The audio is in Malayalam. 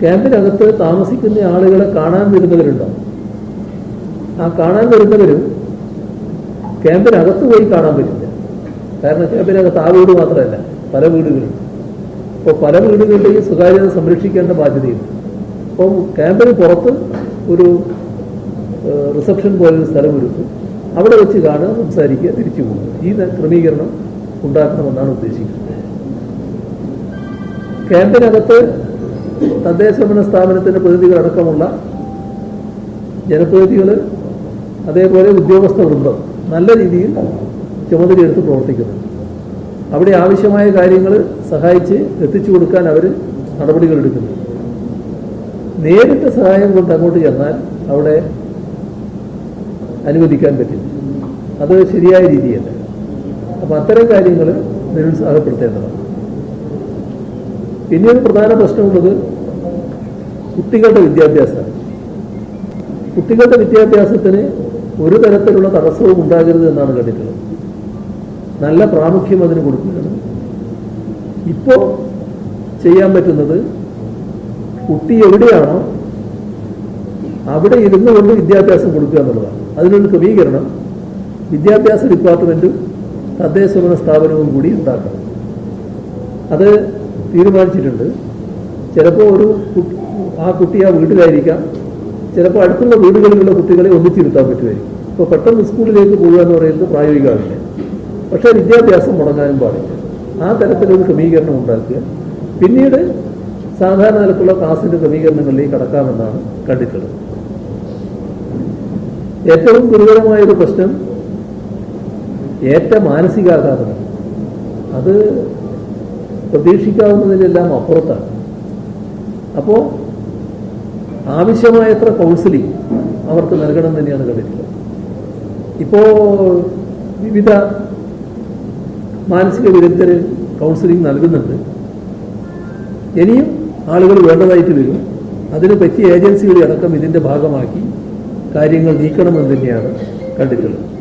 ക്യാമ്പിനകത്ത് താമസിക്കുന്ന ആളുകളെ കാണാൻ വരുന്നവരുണ്ടോ? ആ കാണാൻ വരുന്നവരും ക്യാമ്പിനകത്ത് പോയി കാണാൻ പറ്റില്ല. കാരണം ക്യാമ്പിനകത്ത് ആ വീട് മാത്രമല്ല പല വീടുകളും. അപ്പോൾ പല വീടുകളുടെയും സ്വകാര്യത സംരക്ഷിക്കേണ്ട ബാധ്യതയുണ്ട്. അപ്പം ക്യാമ്പിന് പുറത്ത് ഒരു റിസപ്ഷൻ പോലൊരു സ്ഥലം ഒരുക്കും അവിടെ വെച്ച് കാണുക സംസാരിക്കുക തിരിച്ചു പോകുക. ഈ ക്രമീകരണം ഉണ്ടാക്കണമെന്നാണ് ഉദ്ദേശിക്കുന്നത്. ക്യാമ്പിനകത്ത് തദ്ദേശഭരണ സ്ഥാപനത്തിന്റെ പ്രതിനിധികളടക്കമുള്ള ജനപ്രതിനിധികൾ അതേപോലെ ഉദ്യോഗസ്ഥ വൃന്ദം നല്ല രീതിയിൽ ചുമതലയെടുത്ത് പ്രവർത്തിക്കുന്നു. അവിടെ ആവശ്യമായ കാര്യങ്ങൾ സഹായിച്ച് എത്തിച്ചു കൊടുക്കാൻ അവർ നടപടികൾ എടുക്കുന്നു നേരിട്ട് സഹായം കൊണ്ട് അങ്ങോട്ട് ചെന്നാൽ അവിടെ അനുവദിക്കാൻ പറ്റില്ല. അത് ശരിയായ രീതിയല്ല. അപ്പം അത്തരം കാര്യങ്ങൾ നിരുത്സാഹപ്പെടുത്തേണ്ടതാണ്. പിന്നീട് പ്രധാന പ്രശ്നമുള്ളത് കുട്ടികളുടെ വിദ്യാഭ്യാസം. കുട്ടികളുടെ വിദ്യാഭ്യാസത്തിന് ഒരു തരത്തിലുള്ള തടസ്സവും ഉണ്ടാകരുത് എന്നാണ് കണ്ടിട്ടുള്ളത്. നല്ല പ്രാമുഖ്യം അതിന് കൊടുക്കുകയാണ്. ഇപ്പോൾ ചെയ്യാൻ പറ്റുന്നത് കുട്ടി എവിടെയാണോ അവിടെ ഇരുന്നു കൊണ്ട് വിദ്യാഭ്യാസം കൊടുക്കുക എന്നുള്ളതാണ്. അതിനൊരു ക്രമീകരണം വിദ്യാഭ്യാസ ഡിപ്പാർട്ട്മെന്റും തദ്ദേശഭരണ സ്ഥാപനവും കൂടി ഉണ്ടാക്കണം. അത് തീരുമാനിച്ചിട്ടുണ്ട്. ചിലപ്പോൾ ഒരു ആ കുട്ടി ആ വീട്ടിലായിരിക്കാം. ചിലപ്പോൾ അടുത്തുള്ള വീടുകളിലുള്ള കുട്ടികളെ ഒന്നിച്ചിരുത്താൻ പറ്റുമായിരിക്കും. ഇപ്പോൾ പെട്ടെന്ന് സ്കൂളിലേക്ക് പോകുക എന്ന് പറയുന്നത് പ്രായോഗികമാവില്ല പക്ഷേ വിദ്യാഭ്യാസം മുടങ്ങാനും പാടില്ല. ആ തരത്തിലൊരു ക്രമീകരണം ഉണ്ടാക്കുക. പിന്നീട് സാധാരണ തലത്തിലുള്ള ക്ലാസിന്റെ ക്രമീകരണങ്ങളിലേക്ക് കടക്കാമെന്നാണ് കണ്ടിട്ടുള്ളത്. ഏറ്റവും ഗുരുതരമായൊരു പ്രശ്നം ഏറ്റ മാനസികാഘാതമാണ്. അത് പ്രതീക്ഷിക്കാവുന്നതിലെല്ലാം അപ്പുറത്താണ്. അപ്പോൾ ആവശ്യമായത്ര കൗൺസിലിംഗ് അവർക്ക് നൽകണം തന്നെയാണ് കണ്ടിട്ടുള്ളത്. ഇപ്പോൾ വിവിധ മാനസിക വിദഗ്ധര് കൗൺസിലിംഗ് നൽകുന്നുണ്ട്. ഇനിയും ആളുകൾ വേണ്ടതായിട്ട് വരും. അതിന് പറ്റിയ ഏജൻസികളെ അടക്കം ഇതിന്റെ ഭാഗമാക്കി കാര്യങ്ങൾ നീക്കണമെന്ന് തന്നെയാണ് കണ്ടിട്ടുള്ളത്.